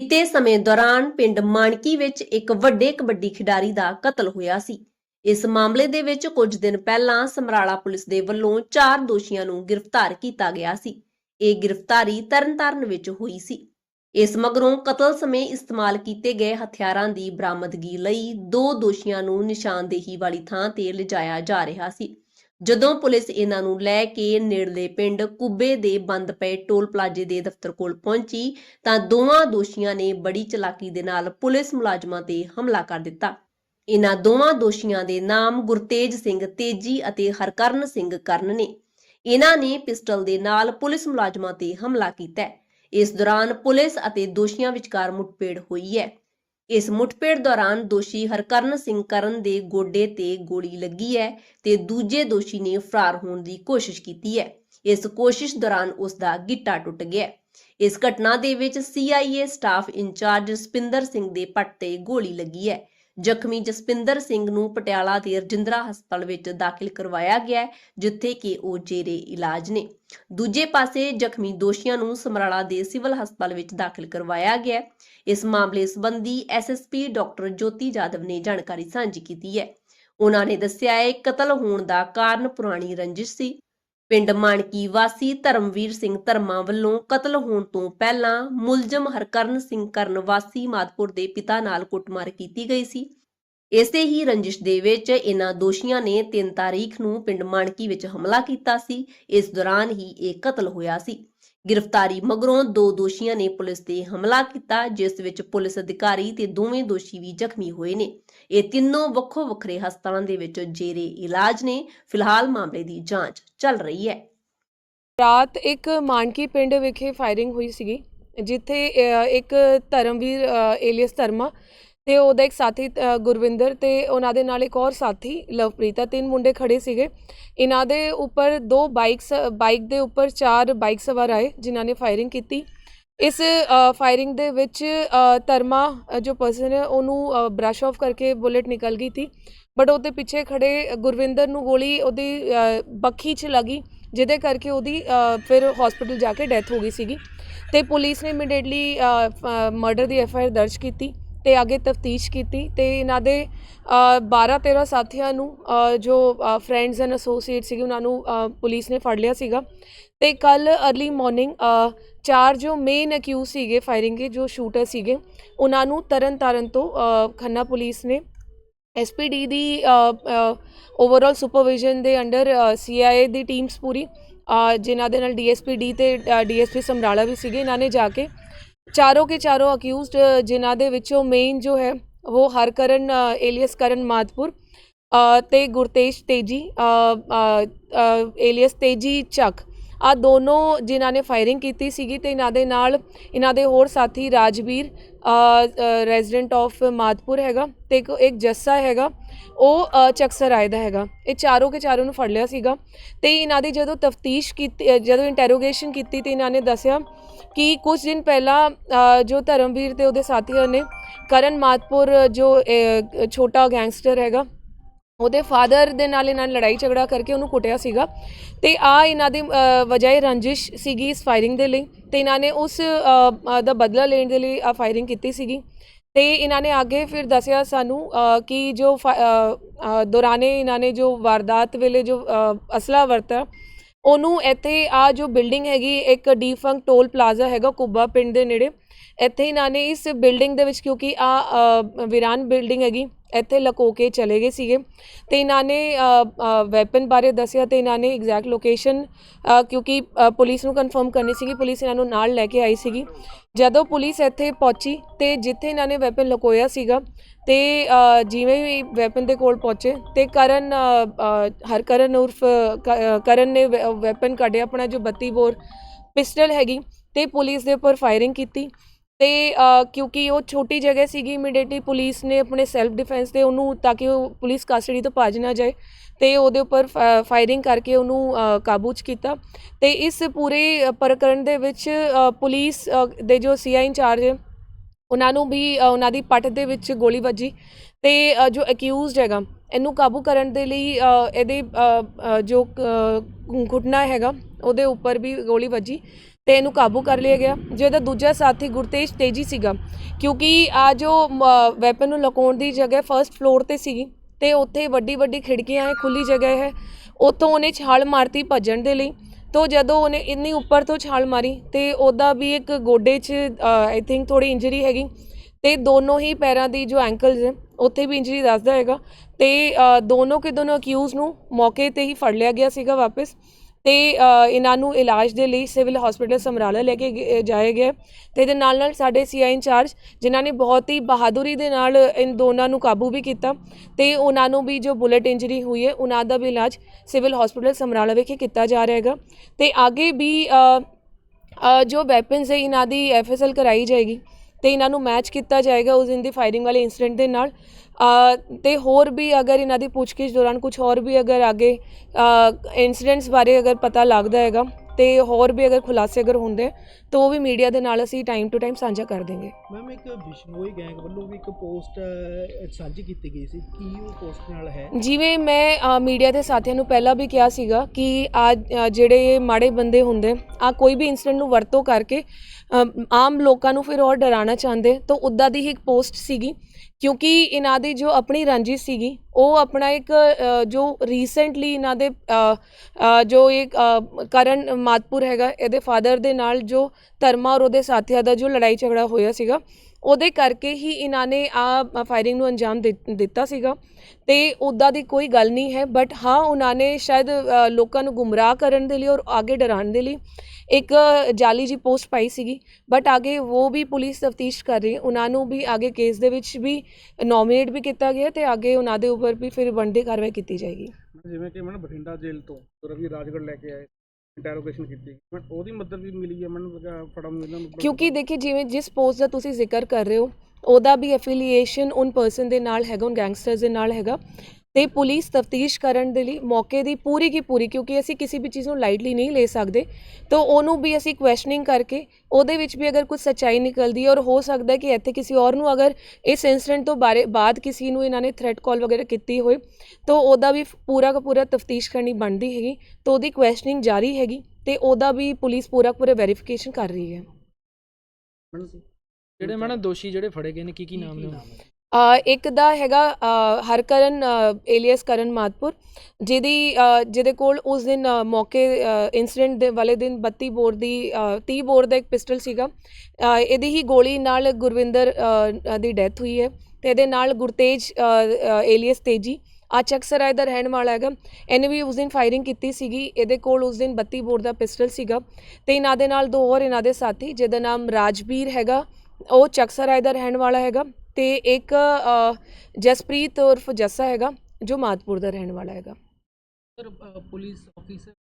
ਬੀਤੇ ਸਮੇਂ ਦੌਰਾਨ ਪਿੰਡ ਮਾਨਕੀ ਵਿੱਚ ਇੱਕ ਵੱਡੇ ਕਬੱਡੀ ਖਿਡਾਰੀ ਦਾ ਕਤਲ ਹੋਇਆ ਸੀ। ਇਸ ਮਾਮਲੇ ਦੇ ਵਿੱਚ ਕੁਝ ਦਿਨ ਪਹਿਲਾਂ ਸਮਰਾਲਾ ਪੁਲਿਸ ਦੇ ਵੱਲੋਂ ਚਾਰ ਦੋਸ਼ੀਆਂ ਨੂੰ ਗ੍ਰਿਫਤਾਰ ਕੀਤਾ ਗਿਆ ਸੀ। ਇਹ ਗ੍ਰਿਫਤਾਰੀ ਤਰਨਤਾਰਨ ਵਿੱਚ ਹੋਈ ਸੀ। ਇਸ ਮਗਰੋਂ ਕਤਲ ਸਮੇਂ ਇਸਤੇਮਾਲ ਕੀਤੇ ਗਏ ਹਥਿਆਰਾਂ ਦੀ ਬਰਾਮਦਗੀ ਲਈ ਦੋ ਦੋਸ਼ੀਆਂ ਨੂੰ ਨਿਸ਼ਾਨਦੇਹੀ ਵਾਲੀ ਥਾਂ ਤੇ ਲਿਜਾਇਆ ਜਾ ਰਿਹਾ ਸੀ। ਜਦੋਂ ਪੁਲਿਸ ਇਹਨਾਂ ਨੂੰ ਲੈ ਕੇ ਨੇੜਲੇ ਪਿੰਡ ਕੁੱਬੇ ਦੇ ਬੰਦ ਪਏ ਟੋਲ ਪਲਾਜ਼ੇ ਦੇ ਦਫ਼ਤਰ ਕੋਲ ਪਹੁੰਚੀ, ਤਾਂ ਦੋਵਾਂ ਦੋਸ਼ੀਆਂ ਨੇ ਬੜੀ ਚਲਾਕੀ ਦੇ ਨਾਲ ਪੁਲਿਸ ਮੁਲਾਜ਼ਮਾਂ ਤੇ ਹਮਲਾ ਕਰ ਦਿੱਤਾ। ਇਹਨਾਂ ਦੋਵਾਂ ਦੋਸ਼ੀਆਂ ਦੇ ਨਾਮ ਗੁਰਤੇਜ ਸਿੰਘ ਤੇਜੀ ਅਤੇ ਹਰਕਰਨ ਸਿੰਘ ਕਰਨ ਨੇ। ਇਹਨਾਂ ਨੇ ਪਿਸਟਲ ਦੇ ਨਾਲ ਪੁਲਿਸ ਮੁਲਾਜ਼ਮਾਂ ਤੇ ਹਮਲਾ ਕੀਤਾ। ਇਸ ਦੌਰਾਨ ਪੁਲਿਸ ਅਤੇ ਦੋਸ਼ੀਆਂ ਵਿਚਕਾਰ ਮੁੱਠਭੇੜ ਹੋਈ ਹੈ। ਇਸ ਮੁੱਠਭੇੜ ਦੌਰਾਨ ਦੋਸ਼ੀ ਹਰਕਰਨ ਸਿੰਘ ਕਰਨ ਦੇ ਗੋਡੇ ਤੇ ਗੋਲੀ ਲੱਗੀ ਹੈ ਤੇ ਦੂਜੇ ਦੋਸ਼ੀ ਨੇ ਫਰਾਰ ਹੋਣ ਦੀ ਕੋਸ਼ਿਸ਼ ਕੀਤੀ ਹੈ। ਇਸ ਕੋਸ਼ਿਸ਼ ਦੌਰਾਨ ਉਸ ਦਾ ਗਿੱਟਾ ਟੁੱਟ ਗਿਆ ਇਸ ਘਟਨਾ ਦੇ ਵਿੱਚ CIA staff incharge Sapinder Singh ਦੇ ਪੱਟ ਤੇ ਗੋਲੀ ਲੱਗੀ ਹੈ। ਜ਼ਖਮੀ ਜਸਪਿੰਦਰ ਸਿੰਘ ਨੂੰ ਪਟਿਆਲਾ ਦੇ ਰਜਿੰਦਰਾ ਹਸਪਤਾਲ ਵਿੱਚ ਦਾਖਲ ਕਰਵਾਇਆ ਗਿਆ ਹੈ, ਜਿੱਥੇ ਕਿ ਉਹ ਜੇਰੇ ਇਲਾਜ ਨੇ। ਦੂਜੇ ਪਾਸੇ ਜ਼ਖਮੀ ਦੋਸ਼ੀਆਂ ਨੂੰ ਸਮਰਾਲਾ ਦੇ ਸਿਵਲ ਹਸਪਤਾਲ ਵਿੱਚ ਦਾਖਲ ਕਰਵਾਇਆ ਗਿਆ ਹੈ। ਇਸ ਮਾਮਲੇ ਸੰਬੰਧੀ ਐਸਐਸਪੀ ਡਾਕਟਰ ਜੋਤੀ ਜਾਦਵ ਨੇ ਜਾਣਕਾਰੀ ਸਾਂਝੀ ਕੀਤੀ ਹੈ। ਉਹਨਾਂ ਨੇ ਦੱਸਿਆ ਹੈ, ਕਤਲ ਹੋਣ ਦਾ ਕਾਰਨ ਪੁਰਾਣੀ ਰੰਜਿਸ਼ ਸੀ। ਪਿੰਡ ਮਾਨਕੀ ਵਾਸੀ ਧਰਮਵੀਰ ਸਿੰਘ ਧਰਮਾ ਵੱਲੋਂ ਕਤਲ ਹੋਣ ਤੋਂ ਪਹਿਲਾਂ ਮੁਲਜ਼ਮ ਹਰਕਰਨ ਸਿੰਘ ਕਰਨ ਵਾਸੀ ਮਾਦਪੁਰ ਦੇ ਪਿਤਾ ਨਾਲ ਕੁੱਟਮਾਰ ਕੀਤੀ ਗਈ ਸੀ। ਇਸੇ ਹੀ ਰੰਜਿਸ਼ ਦੇ ਵਿੱਚ ਇਹਨਾਂ ਦੋਸ਼ੀਆਂ ਨੇ 3 ਤਾਰੀਖ ਨੂੰ ਪਿੰਡ ਮਾਨਕੀ ਵਿੱਚ ਹਮਲਾ ਕੀਤਾ ਸੀ। ਇਸ ਦੌਰਾਨ ਹੀ ਇਹ ਕਤਲ ਹੋਇਆ ਸੀ। ਗ੍ਰਿਫਤਾਰੀ ਮਗਰੋਂ ਦੋ ਦੋਸ਼ੀਆਂ ਨੇ ਪੁਲਿਸ ਤੇ ਹਮਲਾ ਕੀਤਾ ਜਿਸ ਵਿੱਚ ਪੁਲਿਸ ਅਧਿਕਾਰੀ ਤੇ ਦੋਵੇਂ ਦੋਸ਼ੀ ਵੀ ਜ਼ਖਮੀ ਹੋਏ ਨੇ। ਇਹ ਤਿੰਨੋਂ ਵੱਖੋ ਵੱਖਰੇ ਹਸਪਤਾਲਾਂ ਦੇ ਵਿੱਚ ਜੇਰੇ ਇਲਾਜ ਨੇ। ਫਿਲਹਾਲ ਮਾਮਲੇ ਦੀ ਜਾਂਚ ਚੱਲ ਰਹੀ ਹੈ। ਰਾਤ ਇੱਕ ਮਾਨਕੀ ਪਿੰਡ ਵਿਖੇ ਫਾਇਰਿੰਗ ਹੋਈ ਸੀਗੀ ਜਿੱਥੇ ਅ, ਇੱਕ ਧਰਮਵੀਰ ਏਲੀਅਸ ਧਰਮਾ ਤੇ ਉਹਦਾ ਇੱਕ ਸਾਥੀ ਗੁਰਵਿੰਦਰ ਤੇ ਉਹਨਾਂ ਦੇ ਨਾਲ ਇੱਕ ਹੋਰ ਸਾਥੀ, ਲਵਪ੍ਰੀਤ ਆ ਤਿੰਨ ਮੁੰਡੇ ਖੜੇ ਸੀਗੇ। ਇਹਨਾਂ ਦੇ ਉੱਪਰ ਦੋ ਬਾਈਕਸ, ਬਾਈਕ ਦੇ ਉੱਪਰ ਚਾਰ ਬਾਈਕ ਸਵਾਰ ਆਏ, ਜਿਨ੍ਹਾਂ ਨੇ ਫਾਇਰਿੰਗ ਕੀਤੀ। ਇਸ ਫਾਇਰਿੰਗ ਦੇ ਵਿੱਚ ਧਰਮਾ ਜੋ ਪਰਸਨ ਹੈ, ਉਹਨੂੰ ਬ੍ਰਸ਼ ਆਫ ਕਰਕੇ ਬੁਲੇਟ ਨਿਕਲ ਗਈ ਸੀ। ਬਟ ਉਹਦੇ ਪਿੱਛੇ ਖੜੇ ਗੁਰਵਿੰਦਰ ਨੂੰ ਗੋਲੀ ਉਹਦੀ ਬੱਖੀ 'ਚ ਲੱਗੀ, ਜਿਹਦੇ ਕਰਕੇ ਉਹਦੀ ਫਿਰ ਹਸਪੀਟਲ ਜਾ ਕੇ ਡੈਥ ਹੋ ਗਈ ਸੀਗੀ। ਤੇ ਪੁਲਿਸ ਨੇ ਇਮੀਡੀਏਟਲੀ ਮਰਡਰ ਦੀ ਐਫ ਆਈ ਆਰ ਦਰਜ ਕੀਤੀ। ਤੇ ਅੱਗੇ ਤਫਤੀਸ਼ ਕੀਤੀ ਤੇ ਇਹਨਾਂ ਦੇ 12 13 ਸਾਥੀਆਂ ਨੂੰ ਜੋ ਫਰੈਂਡਸ ਐਂਡ ਐਸੋਸੀਏਟ ਸੀਗੇ, ਉਹਨਾਂ ਨੂੰ ਪੁਲਿਸ ਨੇ ਫੜ ਲਿਆ ਸੀਗਾ। ਤੇ ਕੱਲ अर्ਲੀ ਮਾਰਨਿੰਗ ਚਾਰ ਜੋ ਮੇਨ ਅਕਿਊਜ਼ ਸੀਗੇ ਫਾਇਰਿੰਗ ਦੇ, ਜੋ ਸ਼ੂਟਰ ਸੀਗੇ, ਉਹਨਾਂ ਨੂੰ ਤਰਨ ਤਾਰਨ ਤੋਂ ਖੰਨਾ ਪੁਲਿਸ ਨੇ ਐਸਪੀਡੀ ਦੀ ਓਵਰਆਲ ਸੁਪਰਵਿਜ਼ਨ ਦੇ ਅੰਡਰ ਸੀਆਈਏ ਦੀ ਟੀਮਸ ਪੂਰੀ ਜਿਨ੍ਹਾਂ ਦੇ ਨਾਲ ਡੀਐਸਪੀ ਡੀ ਤੇ ਡੀਐਸਪੀ ਸਮਰਾਲਾ ਵੀ ਸੀਗੇ, ਇਹਨਾਂ ਨੇ ਜਾ ਕੇ ਚਾਰੋਂ ਕੇ ਚਾਰੋਂ ਅਕਿਊਜ਼ਡ ਜਿਨ੍ਹਾਂ ਦੇ ਵਿੱਚੋਂ ਮੇਨ ਜੋ ਹੈ ਉਹ ਹਰਕਰਨ ਏਲੀਅਸ ਕਰਨ ਮਾਦਪੁਰ ਅ, ਤੇ ਗੁਰਤੇਜ ਤੇਜੀ ਏਲੀਅਸ ਤੇਜੀ ਚੱਕ। ਆ ਦੋਨੋਂ ਜਿਨ੍ਹਾਂ ਨੇ ਫਾਇਰਿੰਗ ਕੀਤੀ ਸੀਗੀ ਤੇ ਇਹਨਾਂ ਦੇ ਨਾਲ ਇਹਨਾਂ ਦੇ ਹੋਰ ਸਾਥੀ ਰਾਜਵੀਰ ਰੈਜ਼ੀਡੈਂਟ ਆਫ ਮਾਦਪੁਰ ਹੈਗਾ ਤੇ ਇੱਕ ਇੱਕ ਜੱਸਾ ਹੈਗਾ, ਉਹ ਚਕਸਰ ਆਏ ਦਾ ਹੈਗਾ। ਇਹ ਚਾਰੋਂ ਕੇ ਚਾਰੋਂ ਨੂੰ ਫੜ ਲਿਆ ਸੀਗਾ ਤੇ ਇਹਨਾਂ ਦੀ ਜਦੋਂ ਤਫਤੀਸ਼ ਕੀਤੀ ਜਦੋਂ ਇੰਟਰੋਗੇਸ਼ਨ ਕੀਤੀ ਤੇ ਇਹਨਾਂ ਨੇ ਦੱਸਿਆ ਕਿ ਕੁਝ ਦਿਨ ਪਹਿਲਾਂ ਜੋ ਧਰਮਵੀਰ ਤੇ ਉਹਦੇ ਸਾਥੀਆਂ ਨੇ, ਕਰਨ ਮਾਦਪੁਰ ਜੋ ਛੋਟਾ ਗੈਂਗਸਟਰ ਹੈਗਾ ਉਹਦੇ ਫਾਦਰ ਦੇ ਨਾਲ ਇਹਨਾਂ ਲੜਾਈ ਝਗੜਾ ਕਰਕੇ ਉਹਨੂੰ ਕੁੱਟਿਆ ਸੀਗਾ। ਤੇ ਆ ਇਹਨਾਂ ਦੀ ਅ, ਵਜ੍ਹਾ ਰੰਜਿਸ਼ ਸੀਗੀ ਇਸ ਫਾਇਰਿੰਗ ਦੇ ਲਈ। ਤੇ ਇਹਨਾਂ ਨੇ ਉਸ ਅ, ਅ, ਦਾ ਬਦਲਾ ਲੈਣ ਦੇ ਲਈ ਆ ਫਾਇਰਿੰਗ ਕੀਤੀ ਸੀਗੀ। ਤੇ ਇਹਨਾਂ ਨੇ ਅੱਗੇ ਫਿਰ ਦੱਸਿਆ ਸਾਨੂੰ ਅ, ਕਿ ਜੋ ਫਾ- ਅ, ਅ, ਦੌਰਾਨੇ ਇਹਨਾਂ ਨੇ ਜੋ ਵਾਰਦਾਤ ਵੇਲੇ ਜੋ ਅ, ਅਸਲਾ ਵਰਤਿਆ ਉਹਨੂੰ ਇੱਥੇ ਆ ਜੋ ਬਿਲਡਿੰਗ ਹੈਗੀ ਇੱਕ ਡੀਫੰਕ ਟੋਲ ਪਲਾਜ਼ਾ ਹੈਗਾ ਕੁੱਬਾ ਪਿੰਡ ਦੇ ਨੇੜੇ। ਇੱਥੇ ਇਹਨਾਂ ਨੇ ਇਸ ਬਿਲਡਿੰਗ ਦੇ ਵਿੱਚ ਕਿਉਂਕਿ ਆ ਵਿਰਾਨ ਬਿਲਡਿੰਗ ਹੈਗੀ ਇੱਥੇ ਲਕੋ ਕੇ ਚਲੇ ਗਏ ਸੀਗੇ ਤੇ ਇਹਨਾਂ ਨੇ ਵੈਪਨ ਬਾਰੇ ਦੱਸਿਆ ਤੇ ਇਹਨਾਂ ਨੇ ਐਗਜ਼ੈਕਟ ਲੋਕੇਸ਼ਨ ਕਿਉਂਕਿ ਪੁਲਿਸ ਨੂੰ ਕਨਫਰਮ ਕਰਨੀ ਸੀਗੀ ਪੁਲਿਸ ਇਹਨਾਂ ਨੂੰ ਨਾਲ ਲੈ ਕੇ ਆਈ ਸੀਗੀ। ਜਦੋਂ ਪੁਲਿਸ ਇੱਥੇ ਪਹੁੰਚੀ ਤੇ ਜਿੱਥੇ ਇਹਨਾਂ ਨੇ ਵੈਪਨ ਲੁਕੋਇਆ ਸੀਗਾ ਤੇ ਜਿਵੇਂ ਹੀ ਵੈਪਨ ਦੇ ਕੋਲ ਪਹੁੰਚੇ ਤੇ ਕਰਨ ਅ, ਅ, ਹਰਕਰਨ ਉਰਫ ਕਰਨ ਨੇ ਵੈਪਨ ਕੱਢਿਆ ਆਪਣਾ ਜੋ 32 ਬੋਰ ਪਿਸਟਲ ਹੈਗੀ ਤੇ ਪੁਲਿਸ ਦੇ ਉੱਪਰ ਫਾਇਰਿੰਗ ਕੀਤੀ ਤੇ ਕਿਉਂਕਿ ਉਹ ਛੋਟੀ ਜਗ੍ਹਾ ਸੀਗੀ ਇਮੀਡੀਏਟਲੀ ਪੁਲਿਸ ਨੇ ਆਪਣੇ ਸੈਲਫ ਡਿਫੈਂਸ ਤੇ ਉਹਨੂੰ ਤਾਂ ਕਿ ਉਹ ਪੁਲਿਸ ਕਸਟਡੀ ਤੋਂ ਭੱਜ ਨਾ ਜਾਏ ਤੇ ਉਹਦੇ ਉੱਪਰ ਫਾਇਰਿੰਗ ਕਰਕੇ ਉਹਨੂੰ ਕਾਬੂ 'ਚ ਕੀਤਾ ਤੇ ਇਸ ਪੂਰੇ ਪ੍ਰਕਰਨ ਦੇ ਵਿੱਚ ਪੁਲਿਸ ਦੇ ਜੋ ਸੀਆਈ ਇੰਚਾਰਜ ਹੈ ਉਹਨਾਂ ਨੂੰ ਵੀ ਉਹਨਾਂ ਦੀ ਪੱਟ ਦੇ ਵਿੱਚ ਗੋਲੀ ਵੱਜੀ ਤੇ ਜੋ ਅਕਿਊਜ਼ਡ ਹੈਗਾ ਇਹਨੂੰ ਕਾਬੂ ਕਰਨ ਦੇ ਲਈ ਇਹਦੇ ਜੋ ਅ, ਘੁਟਨਾ ਹੈਗਾ ਉਹਦੇ ਉੱਪਰ ਵੀ ਗੋਲੀ ਵੱਜੀ ਤੇ ਇਹਨੂੰ ਕਾਬੂ ਕਰ ਲਿਆ ਗਿਆ ਜਿਹਦਾ ਦੂਜਾ ਸਾਥੀ ਗੁਰਤੇਜ ਤੇਜੀ ਸੀਗਾ, ਕਿਉਂਕਿ ਆ ਜੋ ਵੈਪਨ ਨੂੰ ਲੁਕਾਉਣ ਦੀ ਜਗ੍ਹਾ ਫਰਸਟ ਫਲੋਰ ਤੇ ਸੀਗੀ ਤੇ ਉੱਥੇ ਵੱਡੀ ਵੱਡੀ ਖਿੜਕੀਆਂ ਹੈ ਖੁੱਲੀ ਜਗ੍ਹਾ ਹੈ। ਉੱਥੋਂ ਉਹਨੇ ਛਾਲ ਮਾਰਤੀ ਭੱਜਣ ਦੇ ਲਈ, ਤੋ ਜਦੋਂ ਉਹਨੇ ਇੰਨੀ ਉੱਪਰ ਤੋਂ ਛਾਲ ਮਾਰੀ ਤੇ ਉਹਦਾ ਵੀ ਇੱਕ ਗੋਡੇ 'ਚ ਆਈ ਥਿੰਕ ਥੋੜੀ ਇੰਜਰੀ ਹੈਗੀ ਤੇ ਦੋਨੋਂ ਹੀ ਪੈਰਾਂ ਦੀ ਜੋ ਐਂਕਲਸ ਹੈ, ਉੱਥੇ ਵੀ ਇੰਜਰੀ ਦੱਸਦਾ ਹੈਗਾ ਤੇ ਦੋਨੋਂ ਕੇ ਦੋਨੋਂ ਅਕਿਊਜ਼ ਨੂੰ ਮੌਕੇ ਤੇ ਹੀ ਫੜ ਲਿਆ ਗਿਆ ਸੀਗਾ ਵਾਪਸ। ਤੇ ਇਹਨਾਂ ਨੂੰ ਇਲਾਜ ਦੇ ਲਈ ਸਿਵਲ ਹਸਪੀਟਲ ਸਮਰਾਲਾ ਲੈ ਕੇ ਗ- ਜਾਇਆ ਗਿਆ। ਤੇ ਇਹਦੇ ਨਾਲ ਨਾਲ ਸਾਡੇ ਸੀਆਈ ਇੰਚਾਰਜ, ਜਿਨ੍ਹਾਂ ਨੇ ਬਹੁਤ ਹੀ ਬਹਾਦੁਰੀ ਦੇ ਨਾਲ ਇਨ ਦੋਨਾਂ ਨੂੰ ਕਾਬੂ ਵੀ ਕੀਤਾ ਤੇ ਉਹਨਾਂ ਨੂੰ ਵੀ ਜੋ ਬੁਲੇਟ ਇੰਜਰੀ ਹੋਈ ਹੈ, ਉਹਨਾਂ ਦਾ ਵੀ ਇਲਾਜ ਸਿਵਲ ਹਸਪੀਟਲ ਸਮਰਾਲਾ ਵਿਖੇ ਕੀਤਾ ਜਾ ਰਿਹਾ ਹੈਗਾ। ਤੇ ਅੱਗੇ ਵੀ ਜੋ ਵੈਪਨਸ ਹੈ, ਇਹਨਾਂ ਦੀ ਐਫਐਸਐਲ ਕਰਾਈ ਜਾਏਗੀ। ਤੇ ਇਹਨਾਂ ਨੂੰ ਮੈਚ ਕੀਤਾ ਜਾਏਗਾ ਉਸ ਦਿਨ ਦੀ ਫਾਇਰਿੰਗ ਵਾਲੇ ਇਨਸੀਡੈਂਟ ਦੇ ਨਾਲ। ਅ, ਤੇ ਹੋਰ ਵੀ ਅਗਰ ਇਹਨਾਂ ਦੀ ਪੁੱਛਗਿੱਛ ਦੌਰਾਨ ਕੁਝ ਹੋਰ ਵੀ ਅਗਰ ਅੱਗੇ ਇਨਸੀਡੈਂਟਸ ਬਾਰੇ ਅਗਰ ਪਤਾ ਲੱਗਦਾ ਹੈਗਾ ਤੇ ਹੋਰ ਵੀ ਅਗਰ ਖੁਲਾਸੇ ਅਗਰ ਹੁੰਦੇ ਤਾਂ ਉਹ ਵੀ ਮੀਡੀਆ ਦੇ ਨਾਲ ਅਸੀਂ ਟਾਈਮ ਟੂ ਟਾਈਮ ਸਾਂਝਾ ਕਰ ਦੇਂਗੇ। ਮੈਮ ਇੱਕ ਬਿਸ਼ਨੋਈ ਗੈਂਗ ਵੱਲੋਂ ਵੀ ਇੱਕ ਪੋਸਟ ਸਾਂਝੀ ਕੀਤੀ ਗਈ ਸੀ। ਕੀ ਉਹ ਪੋਸਟ ਨਾਲ ਹੈ? ਜਿਵੇਂ ਮੈਂ ਮੀਡੀਆ ਦੇ ਸਾਥੀਆਂ ਨੂੰ ਪਹਿਲਾਂ ਵੀ ਕਿਹਾ ਸੀਗਾ ਕਿ ਆ ਜਿਹੜੇ ਮਾੜੇ ਬੰਦੇ ਹੁੰਦੇ ਆ ਕੋਈ ਵੀ ਇਨਸੀਡੈਂਟ ਨੂੰ ਵਰਤੋਂ ਕਰਕੇ ਆਮ ਲੋਕਾਂ ਨੂੰ ਫਿਰ ਹੋਰ ਡਰਾਉਣਾ ਚਾਹੁੰਦੇ ਤਾਂ ਉੱਦਾਂ ਦੀ ਹੀ ਇੱਕ ਪੋਸਟ ਸੀਗੀ। ਕਿਉਂਕਿ ਇਹਨਾਂ ਦੀ ਜੋ ਆਪਣੀ ਰੰਜਿਸ਼ ਸੀਗੀ, ਉਹ ਆਪਣਾ ਇੱਕ ਜੋ ਰੀਸੈਂਟਲੀ ਇਹਨਾਂ ਦੇ ਜੋ ਇਹ ਕਰਨ ਮਾਤਪੁਰ ਹੈਗਾ, ਇਹਦੇ ਫਾਦਰ ਦੇ ਨਾਲ ਜੋ ਧਰਮਾ ਔਰ ਉਹਦੇ ਸਾਥੀਆਂ ਦਾ ਜੋ ਲੜਾਈ ਝਗੜਾ ਹੋਇਆ ਸੀਗਾ, ਉਹਦੇ ਕਰਕੇ ਹੀ ਇਹਨਾਂ ਨੇ ਆ ਫਾਇਰਿੰਗ ਨੂੰ ਅੰਜਾਮ ਦਿੱ- ਦਿੱਤਾ ਸੀਗਾ। ਤੇ ਉੱਦਾਂ ਦੀ ਕੋਈ ਗੱਲ ਨਹੀਂ ਹੈ ਬਟ ਹਾਂ, ਉਹਨਾਂ ਨੇ ਸ਼ਾਇਦ ਲੋਕਾਂ ਨੂੰ ਗੁੰਮਰਾਹ ਕਰਨ ਦੇ ਲਈ ਔਰ ਆਗੇ ਡਰਾਉਣ ਦੇ ਲਈ ਇੱਕ ਜਾਲੀ ਜੀ ਪੋਸਟ ਪਾਈ ਸੀਗੀ ਬਟ ਅੱਗੇ ਉਹ ਵੀ ਪੁਲਿਸ ਤਫਤੀਸ਼ ਕਰ ਰਹੀ ਉਹਨਾਂ ਨੂੰ ਵੀ ਅੱਗੇ ਕੇਸ ਦੇ ਵਿੱਚ ਵੀ ਨੋਮੀਨੇਟ ਵੀ ਕੀਤਾ ਗਿਆ ਤੇ ਅੱਗੇ ਉਹਨਾਂ ਦੇ ਉੱਪਰ ਵੀ ਫਿਰ ਬਣਦੀ ਕਾਰਵਾਈ ਕੀਤੀ ਜਾਏਗੀ। ਜਿਵੇਂ ਕਿ ਮੈਨੂੰ ਬਠਿੰਡਾ ਜੇਲ੍ਹ ਤੋਂ ਰਵੀ ਰਾਜਗੜ੍ਹ ਲੈ ਕੇ ਆਏ ਇੰਟਰੋਗੇਸ਼ਨ ਕੀਤੀ ਮੈਂ ਉਹਦੀ ਮਦਦ ਵੀ ਮਿਲੀ ਹੈ ਮੈਨੂੰ ਇਹਨਾਂ ਨੂੰ ਕਿਉਂਕਿ ਦੇਖਿਏ ਜਿਵੇਂ ਜਿਸ ਪੋਸਟ ਦਾ ਤੁਸੀਂ ਜ਼ਿਕਰ ਕਰ ਰਹੇ ਹੋ ਉਹਦਾ ਵੀ ਐਫੀਲੀਏਸ਼ਨ ਉਨ ਪਰਸਨ ਦੇ ਨਾਲ ਹੈਗਾ ਉਨ ਗੈਂਗਸਟਰਸ ਦੇ ਨਾਲ ਹੈਗਾ। ਤੇ ਪੁਲਿਸ ਤਫਤੀਸ਼ ਕਰਨ ਦੇ ਲਈ ਮੌਕੇ ਦੀ ਪੂਰੀ ਕੀ ਪੂਰੀ ਕਿਉਂਕਿ ਅਸੀਂ ਕਿਸੇ ਵੀ ਚੀਜ਼ ਨੂੰ ਲਾਈਟਲੀ ਨਹੀਂ ਲੈ ਸਕਦੇ ਤਾਂ ਉਹਨੂੰ ਵੀ ਅਸੀਂ ਕੁਐਸਚਨਿੰਗ ਕਰਕੇ ਉਹਦੇ ਵਿੱਚ ਵੀ ਅਗਰ ਕੁਝ ਸੱਚਾਈ ਨਿਕਲਦੀ ਹੈ ਔਰ ਹੋ ਸਕਦਾ ਹੈ ਕਿ ਇੱਥੇ ਕਿਸੇ ਔਰ ਨੂੰ ਅਗਰ ਇਸ ਇਨਸੀਡੈਂਟ ਤੋਂ ਬਾਰੇ ਬਾਅਦ ਕਿਸੇ ਨੂੰ ਇਹਨਾਂ ਨੇ ਥ੍ਰੈਟ ਕਾਲ ਵਗੈਰਾ ਕੀਤੀ ਹੋਏ ਤਾਂ ਉਹਦਾ ਵੀ ਪੂਰਾ ਦਾ ਪੂਰਾ ਤਫਤੀਸ਼ ਕਰਨੀ ਬਣਦੀ ਹੈਗੀ ਤਾਂ ਉਹਦੀ ਕੁਐਸਚਨਿੰਗ ਜਾਰੀ ਹੈਗੀ ਤੇ ਉਹਦਾ ਵੀ ਪੁਲਿਸ ਪੂਰਾ ਪੂਰਾ ਵੈਰੀਫਿਕੇਸ਼ਨ ਕਰ ਰਹੀ ਹੈ। ਜਿਹੜੇ ਮੈਡਮ ਦੋਸ਼ੀ ਜਿਹੜੇ ਫੜੇ ਗਏ ਨੇ ਕੀ ਕੀ ਨਾਮ ਨੇ ਉਹਨਾਂ ਦੇ? ਇੱਕ ਦਾ ਹੈਗਾ ਹਰਕਰਨ ਏਲੀਅਸ ਕਰਨ ਮਾਤਪੁਰ ਜਿਹਦੀ ਜਿਹਦੇ ਕੋਲ ਉਸ ਦਿਨ ਮੌਕੇ ਇਨਸੀਡੈਂਟ ਦੇ ਵਾਲੇ ਦਿਨ 32 ਬੋਰ ਦੀ ਅ, 30 ਬੋਰ ਦਾ ਇੱਕ ਪਿਸਟਲ ਸੀਗਾ। ਇਹਦੀ ਹੀ ਗੋਲੀ ਨਾਲ ਗੁਰਵਿੰਦਰ ਦੀ ਡੈਥ ਹੋਈ ਹੈ ਤੇ ਇਹਦੇ ਨਾਲ ਗੁਰਤੇਜ ਏਲੀਅਸ ਤੇਜੀ। ਆ ਚਕਸਰਾਏ ਦਾ ਰਹਿਣ ਵਾਲਾ ਹੈਗਾ। ਇਹਨੇ ਵੀ ਉਸ ਦਿਨ ਫਾਇਰਿੰਗ ਕੀਤੀ ਸੀਗੀ। ਇਹਦੇ ਕੋਲ ਉਸ ਦਿਨ 32 ਬੋਰ ਦਾ ਪਿਸਟਲ ਸੀਗਾ ਤੇ ਇਹਨਾਂ ਦੇ ਨਾਲ ਦੋ ਹੋਰ ਇਹਨਾਂ ਦੇ ਸਾਥੀ ਜਿਹਦਾ ਨਾਮ ਰਾਜਵੀਰ ਹੈਗਾ। ਉਹ ਚਕਸਰਾਏ ਦਾ ਰਹਿਣ ਵਾਲਾ ਹੈਗਾ। ਤੇ ਇੱਕ ਜਸਪ੍ਰੀਤ ਉਰਫ ਜੱਸਾ ਹੈਗਾ, ਜੋ ਮਾਦਪੁਰ ਦਾ ਰਹਿਣ ਵਾਲਾ ਹੈਗਾ। Sir police officer